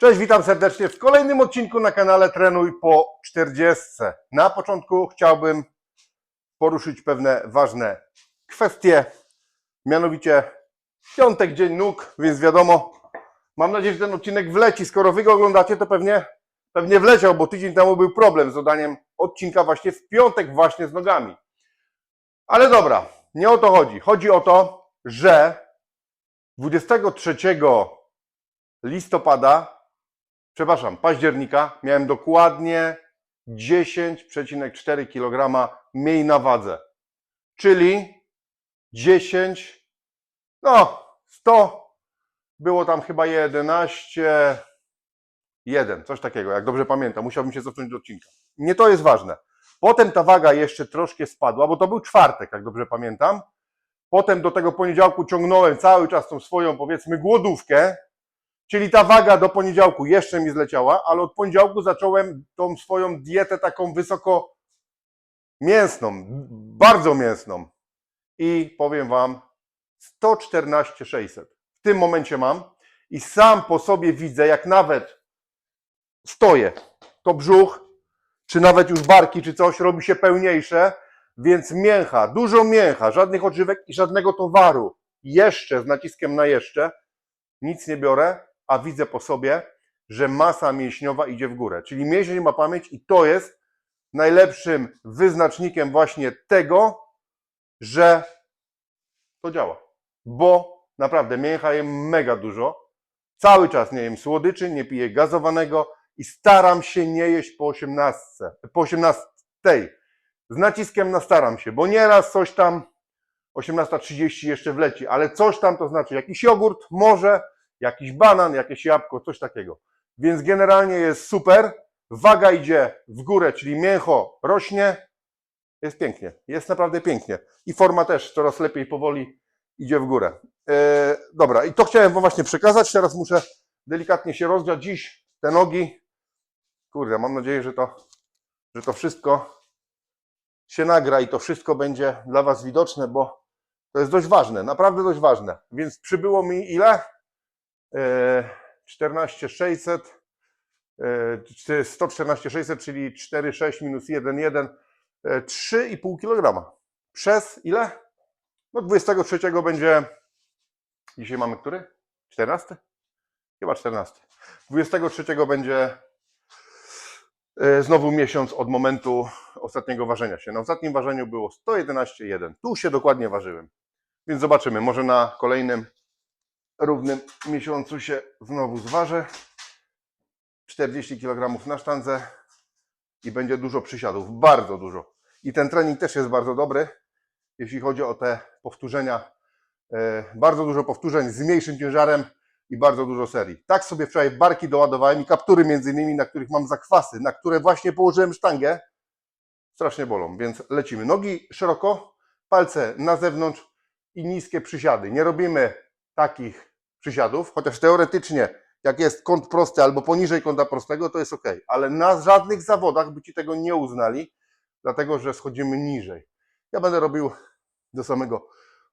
Cześć, witam serdecznie w kolejnym odcinku na kanale Trenuj po 40. Na początku chciałbym poruszyć pewne ważne kwestie, mianowicie piątek, dzień nóg, więc wiadomo, mam nadzieję, że ten odcinek wleci. Skoro wy go oglądacie, to pewnie, pewnie wleciał, bo tydzień temu był problem z dodaniem odcinka właśnie w piątek właśnie z nogami. Ale dobra, nie o to chodzi. Chodzi o to, że 23 listopada, przepraszam, października, miałem dokładnie 10,4 kg mniej na wadze. Czyli 10, no 100, było tam chyba 11, 1, coś takiego, jak dobrze pamiętam. Musiałbym się cofnąć do odcinka. Nie to jest ważne. Potem ta waga jeszcze troszkę spadła, bo to był czwartek, jak dobrze pamiętam. Potem do tego poniedziałku ciągnąłem cały czas tą swoją, powiedzmy, głodówkę, czyli ta waga do poniedziałku jeszcze mi zleciała, ale od poniedziałku zacząłem tą swoją dietę taką wysoko mięsną, bardzo mięsną. I powiem Wam, 114 600 w tym momencie mam i sam po sobie widzę, jak nawet stoję, to brzuch, czy nawet już barki, czy coś robi się pełniejsze, więc mięcha, dużo mięcha, żadnych odżywek i żadnego towaru. Jeszcze z naciskiem na jeszcze, nic nie biorę, a widzę po sobie, że masa mięśniowa idzie w górę. Czyli mięsień ma pamięć i to jest najlepszym wyznacznikiem właśnie tego, że to działa. Bo naprawdę mięcha jem mega dużo. Cały czas nie jem słodyczy, nie piję gazowanego i staram się nie jeść po 18. Po 18. Z naciskiem na staram się, bo nieraz coś tam 18.30 jeszcze wleci, ale coś tam to znaczy jakiś jogurt, może jakiś banan, jakieś jabłko, coś takiego. Więc generalnie jest super. Waga idzie w górę, czyli mięcho rośnie. Jest pięknie. Jest naprawdę pięknie. I forma też coraz lepiej, powoli idzie w górę. E, dobra, i to chciałem Wam właśnie przekazać. Teraz muszę delikatnie się rozgrzać. Dziś te nogi. Kurde, mam nadzieję, że to, że to wszystko się nagra i to wszystko będzie dla Was widoczne, bo to jest dość ważne, naprawdę dość ważne. Więc przybyło mi ile? E, 14 600, e, 114 600, czyli 4,6 minus 1,1, e, 3,5 kg. Przez ile? No 23 będzie, dzisiaj mamy który? 14? Chyba 14. 23 będzie e, znowu miesiąc od momentu ostatniego ważenia się. Na ostatnim ważeniu było 111,1. Tu się dokładnie ważyłem. Więc zobaczymy, może na kolejnym równym miesiącu się znowu zważę. 40 kg na sztandze i będzie dużo przysiadów, bardzo dużo. I ten trening też jest bardzo dobry, jeśli chodzi o te powtórzenia. E, Bardzo dużo powtórzeń z mniejszym ciężarem i bardzo dużo serii. Tak sobie wczoraj barki doładowałem i kaptury między innymi, na których mam zakwasy, na które właśnie położyłem sztangę, strasznie bolą, więc lecimy. Nogi szeroko, palce na zewnątrz i niskie przysiady. Nie robimy takich przysiadów, chociaż teoretycznie jak jest kąt prosty albo poniżej kąta prostego, to jest ok, ale na żadnych zawodach by Ci tego nie uznali, dlatego że schodzimy niżej. Ja będę robił do samego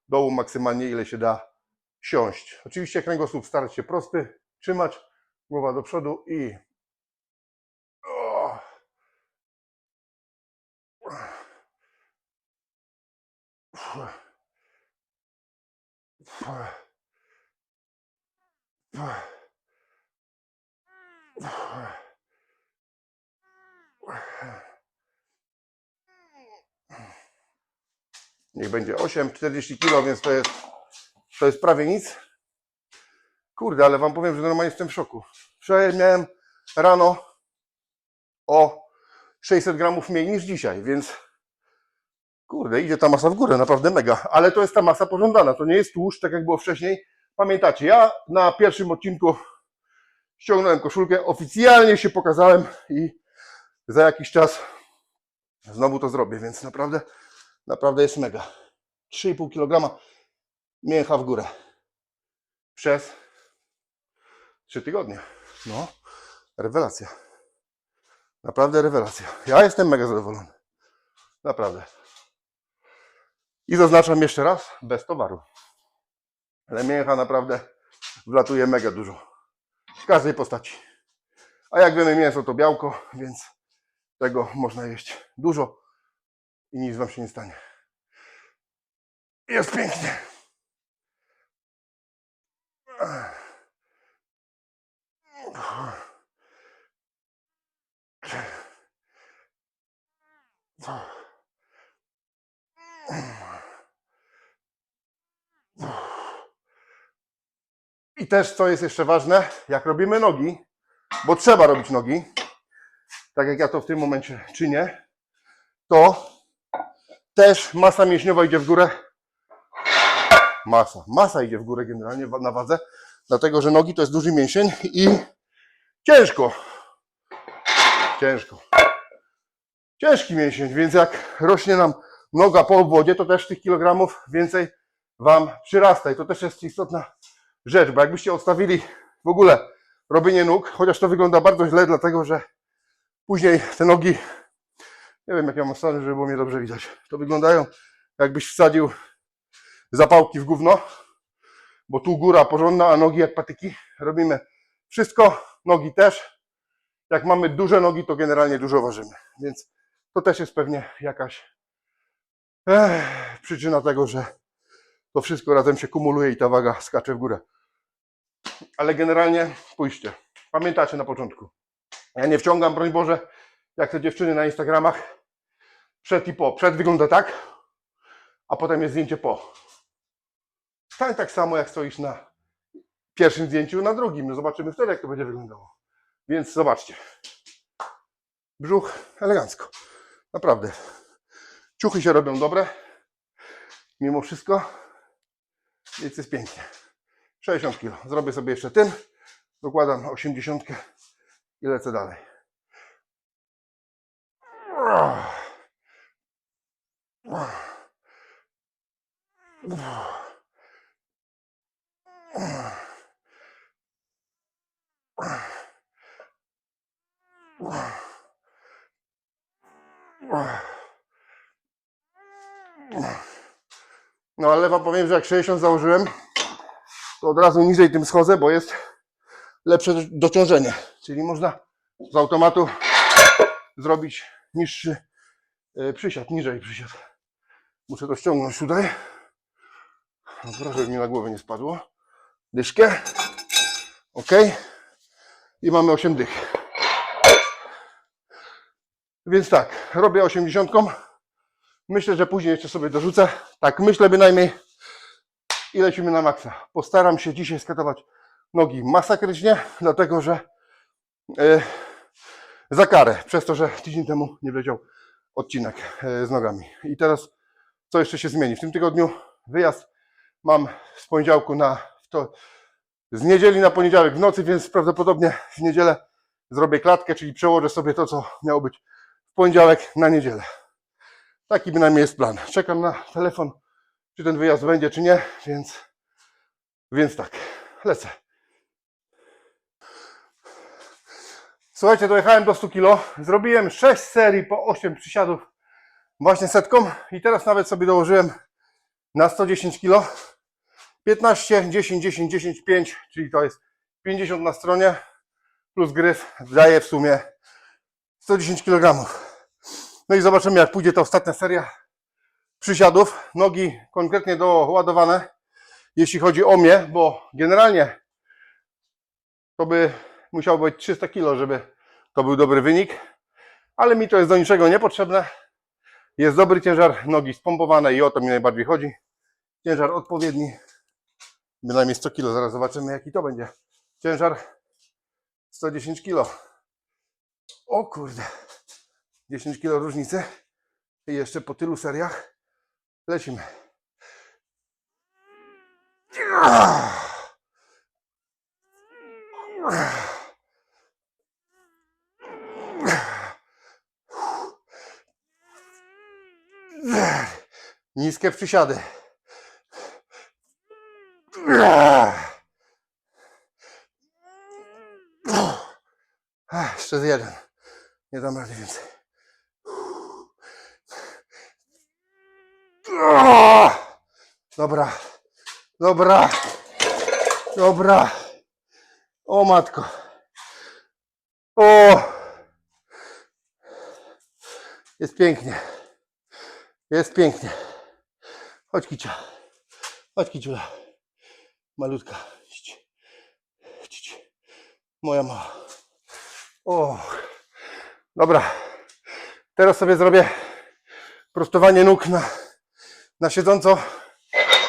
dołu maksymalnie ile się da siąść. Oczywiście kręgosłup starać się prosty, trzymać, głowa do przodu i o. Niech będzie 8, 40 kg, więc to jest, to jest prawie nic. Kurde, ale wam powiem, że normalnie jestem w szoku. Wczoraj miałem rano o 600 gramów mniej niż dzisiaj, więc kurde, idzie ta masa w górę, naprawdę mega. Ale to jest ta masa pożądana, to nie jest tłuszcz, tak jak było wcześniej. Pamiętacie, ja na pierwszym odcinku ściągnąłem koszulkę, oficjalnie się pokazałem i za jakiś czas znowu to zrobię, więc naprawdę, naprawdę jest mega. 3,5 kg mięcha w górę przez 3 tygodnie. No, rewelacja. Naprawdę rewelacja. Ja jestem mega zadowolony. Naprawdę. I zaznaczam jeszcze raz, bez towaru. Ale mięcha naprawdę wlatuje mega dużo. W każdej postaci. A jak wiemy, mięso to białko, więc tego można jeść dużo i nic wam się nie stanie. Jest pięknie. I też, co jest jeszcze ważne, jak robimy nogi, bo trzeba robić nogi, tak jak ja to w tym momencie czynię, to też masa mięśniowa idzie w górę. Masa. Masa idzie w górę generalnie na wadze, dlatego że nogi to jest duży mięsień i ciężko. Ciężko. Ciężki mięsień, więc jak rośnie nam noga po obwodzie, to też tych kilogramów więcej Wam przyrasta. I to też jest istotna rzecz, bo jakbyście odstawili w ogóle robienie nóg, chociaż to wygląda bardzo źle, dlatego że później te nogi, nie wiem jak ja mam stany, żeby było mnie dobrze widać, to wyglądają jakbyś wsadził zapałki w gówno, bo tu góra porządna, a nogi jak patyki. Robimy wszystko, nogi też. Jak mamy duże nogi, to generalnie dużo ważymy, więc to też jest pewnie jakaś eh, przyczyna tego, że to wszystko razem się kumuluje i ta waga skacze w górę. Ale generalnie pójście. Pamiętacie na początku. Ja nie wciągam, broń Boże, jak te dziewczyny na Instagramach. Przed i po. Przed wygląda tak, a potem jest zdjęcie po. Stań tak samo, jak stoisz na pierwszym zdjęciu, na drugim. No zobaczymy wtedy, jak to będzie wyglądało. Więc zobaczcie. Brzuch elegancko. Naprawdę. Ciuchy się robią dobre. Mimo wszystko. Więc jest pięknie. 60 kg. Zrobię sobie jeszcze tym. Dokładam 80 i lecę dalej. No ale wam powiem, że jak 60 założyłem, to od razu niżej tym schodzę, bo jest lepsze dociążenie. Czyli można z automatu zrobić niższy e, przysiad, niżej przysiad. Muszę to ściągnąć tutaj. Dobra, żeby mi na głowę nie spadło. Dyszkę. Ok. I mamy 8 dych. Więc tak, robię 80. Myślę, że później jeszcze sobie dorzucę. Tak, myślę bynajmniej. I lecimy na maksa. Postaram się dzisiaj skatować nogi masakrycznie, dlatego że e, za karę, przez to, że tydzień temu nie wleciał odcinek e, z nogami. I teraz co jeszcze się zmieni? W tym tygodniu wyjazd mam z poniedziałku na to, z niedzieli na poniedziałek w nocy, więc prawdopodobnie w niedzielę zrobię klatkę, czyli przełożę sobie to, co miało być w poniedziałek na niedzielę. Taki bynajmniej jest plan. Czekam na telefon, czy ten wyjazd będzie, czy nie, więc, więc tak, lecę. Słuchajcie, dojechałem do 100 kg. Zrobiłem 6 serii po 8 przysiadów właśnie setką i teraz nawet sobie dołożyłem na 110 kg 15, 10, 10, 10, 5, czyli to jest 50 na stronie plus gryf daje w sumie 110 kg. No i zobaczymy jak pójdzie ta ostatnia seria przysiadów. Nogi konkretnie doładowane, jeśli chodzi o mnie, bo generalnie to by musiało być 300 kg, żeby to był dobry wynik, ale mi to jest do niczego niepotrzebne. Jest dobry ciężar, nogi spompowane i o to mi najbardziej chodzi. Ciężar odpowiedni, bynajmniej 100 kg. Zaraz zobaczymy jaki to będzie. Ciężar 110 kg. O kurde. 10 kg różnicy. I jeszcze po tylu seriach lecimy. Niskie przysiady. Jeszcze jeden. Nie dam rady więcej. Dobra. Dobra. Dobra. O matko. O! Jest pięknie. Jest pięknie. Chodź Kicia. Chodź Kiciula. Malutka. Idź. Moja mała. O. Dobra. Teraz sobie zrobię prostowanie nóg na, na siedząco.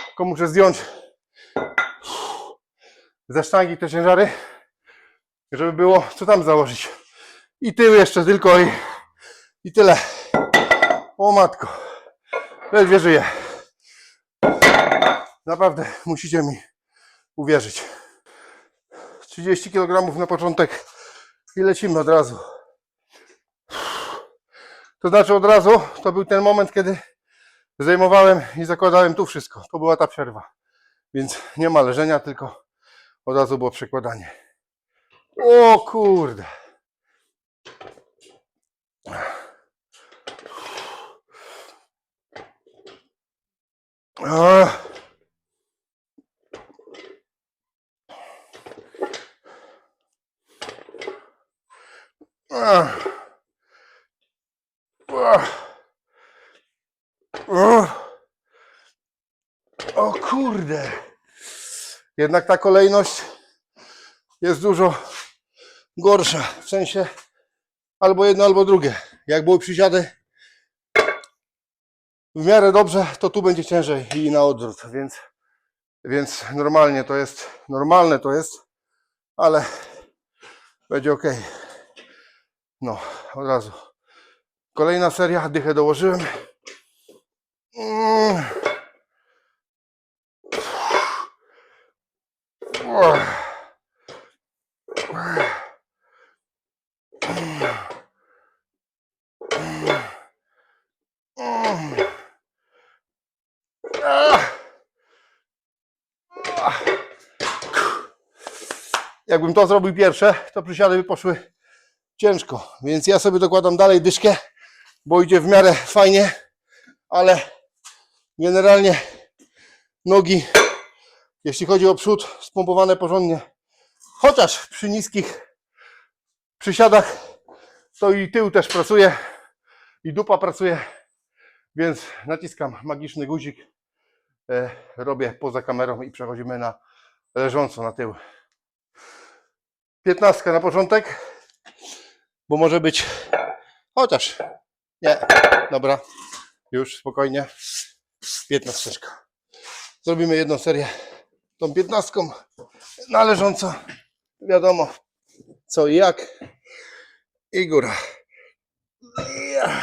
Tylko muszę zdjąć ze sztangi te ciężary, żeby było co tam założyć. I tył jeszcze tylko i, i tyle. O matko. Ledwie żyję. Naprawdę musicie mi uwierzyć. 30 kg na początek i lecimy od razu. To znaczy od razu, to był ten moment, kiedy zdejmowałem i zakładałem tu wszystko. To była ta przerwa. Więc nie ma leżenia, tylko od razu było przekładanie. O kurde. Ach. O kurde. Jednak ta kolejność jest dużo gorsza. W sensie albo jedno, albo drugie. Jak były przysiady w miarę dobrze, to tu będzie ciężej i na odwrót, więc, więc normalnie to jest, normalne to jest, ale będzie ok. No, od razu. Kolejna seria, dychę dołożyłem. Jakbym to zrobił pierwsze, to przysiady by poszły ciężko. Więc ja sobie dokładam dalej dyszkę, bo idzie w miarę fajnie, ale generalnie nogi, jeśli chodzi o przód, spompowane porządnie. Chociaż przy niskich przysiadach to i tył też pracuje, i dupa pracuje, więc naciskam magiczny guzik, e, robię poza kamerą i przechodzimy na leżąco na tył. 15 na początek, bo może być chociaż nie, dobra, już spokojnie, 15. Zrobimy jedną serię tą 15 należąco, wiadomo co i jak i góra. Ja.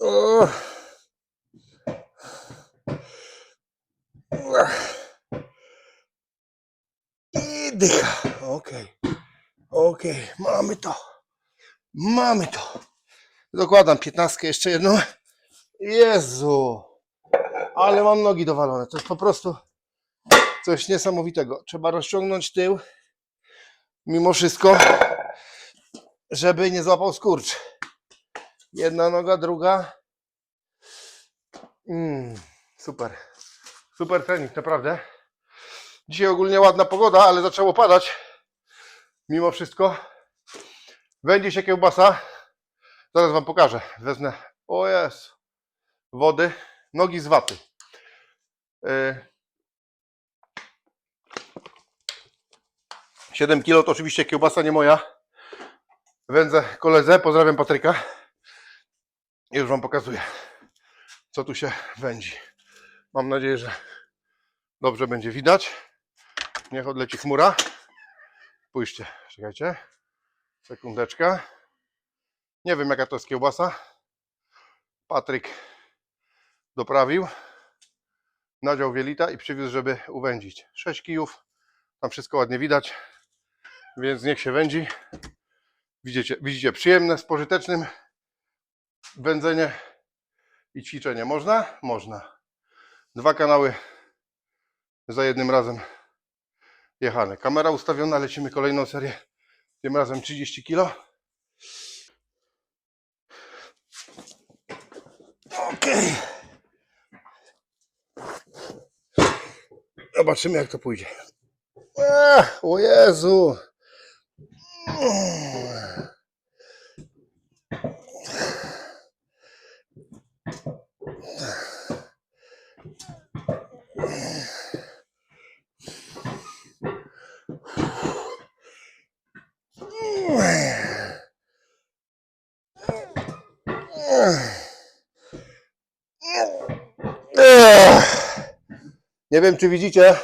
O. I dycha. Okej. Okej, mamy to. Mamy to. Dokładam 15 jeszcze jedną. Jezu. Ale mam nogi dowalone. To jest po prostu coś niesamowitego. Trzeba rozciągnąć tył. Mimo wszystko, żeby nie złapał skurcz. Jedna noga, druga. Mm, super. Super trening, naprawdę. Dzisiaj ogólnie ładna pogoda, ale zaczęło padać. Mimo wszystko. Będzie się kiełbasa. Zaraz Wam pokażę. Wezmę. O jest. Wody. Nogi z waty. Yy. 7 kilo to oczywiście kiełbasa nie moja. Wędzę koledze. Pozdrawiam Patryka. I już Wam pokazuję, co tu się wędzi. Mam nadzieję, że dobrze będzie widać. Niech odleci chmura. Pójście, czekajcie. Sekundeczkę. Nie wiem, jaka to jest kiełbasa. Patryk doprawił. Nadział wielita i przywiózł, żeby uwędzić. 6 kijów. Tam wszystko ładnie widać. Więc niech się wędzi. Widzicie, widzicie przyjemne, z pożytecznym wędzenie i ćwiczenie. Można? Można. Dwa kanały za jednym razem jechane. Kamera ustawiona, lecimy kolejną serię Tym razem 30 kg. Okej. Zobaczymy jak to pójdzie. Ech, o Jezu. Nie wiem, czy widzicie,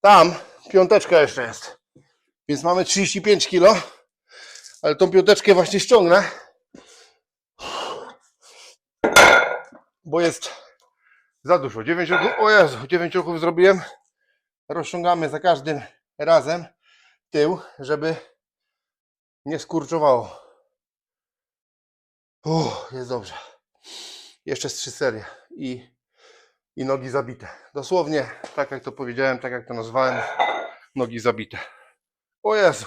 tam piąteczka jeszcze jest. Więc mamy 35 kg, ale tą piąteczkę właśnie ściągnę, bo jest za dużo. 9 ruchów, o Jezu, 9 ruchów zrobiłem. Rozciągamy za każdym razem tył, żeby nie skurczowało. Uff, jest dobrze. Jeszcze z trzy serie i, i nogi zabite. Dosłownie, tak jak to powiedziałem, tak jak to nazwałem, nogi zabite. O Jezu,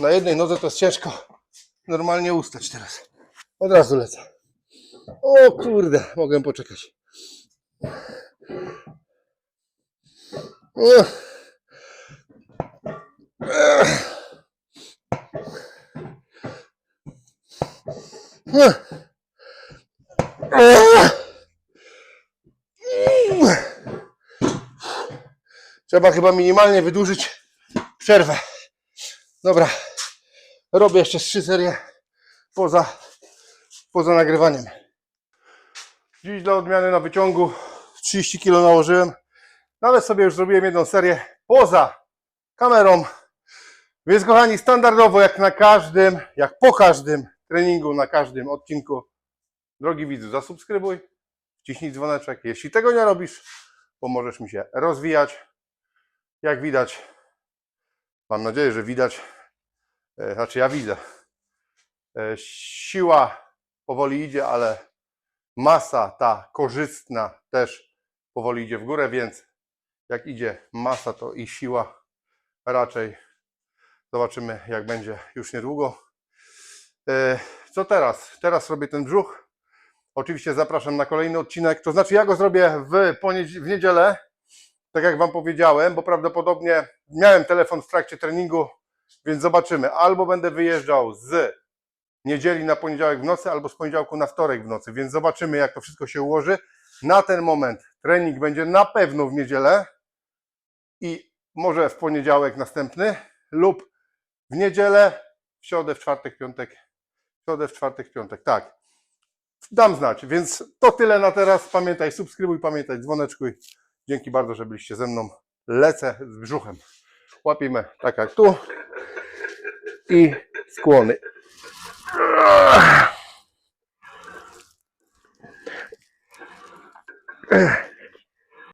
na jednej nodze to jest ciężko normalnie ustać teraz. Od razu lecę. O kurde, mogę poczekać. Uch. Trzeba chyba minimalnie wydłużyć przerwę. Dobra, robię jeszcze trzy serie poza, poza nagrywaniem. Dziś dla odmiany na wyciągu 30 kg nałożyłem. Nawet sobie już zrobiłem jedną serię poza kamerą. Więc kochani, standardowo jak na każdym, jak po każdym treningu, na każdym odcinku, drogi widzu, zasubskrybuj, wciśnij dzwoneczek. Jeśli tego nie robisz, pomożesz mi się rozwijać. Jak widać, mam nadzieję, że widać, e, znaczy ja widzę, e, siła powoli idzie, ale masa ta korzystna też powoli idzie w górę, więc jak idzie masa, to i siła raczej zobaczymy, jak będzie już niedługo. E, Co teraz? Teraz robię ten brzuch. Oczywiście zapraszam na kolejny odcinek. To znaczy, ja go zrobię w, w niedzielę, tak jak Wam powiedziałem, bo prawdopodobnie miałem telefon w trakcie treningu, więc zobaczymy. Albo będę wyjeżdżał z niedzieli na poniedziałek w nocy, albo z poniedziałku na wtorek w nocy, więc zobaczymy, jak to wszystko się ułoży. Na ten moment trening będzie na pewno w niedzielę i może w poniedziałek następny, lub w niedzielę, w środę, w czwartek, piątek, w środę, w czwartek, piątek, tak. Dam znać, więc to tyle na teraz. Pamiętaj, subskrybuj, pamiętaj, dzwoneczkuj. Dzięki bardzo, że byliście ze mną. Lecę z brzuchem. Łapiemy tak jak tu. I skłony. Ech.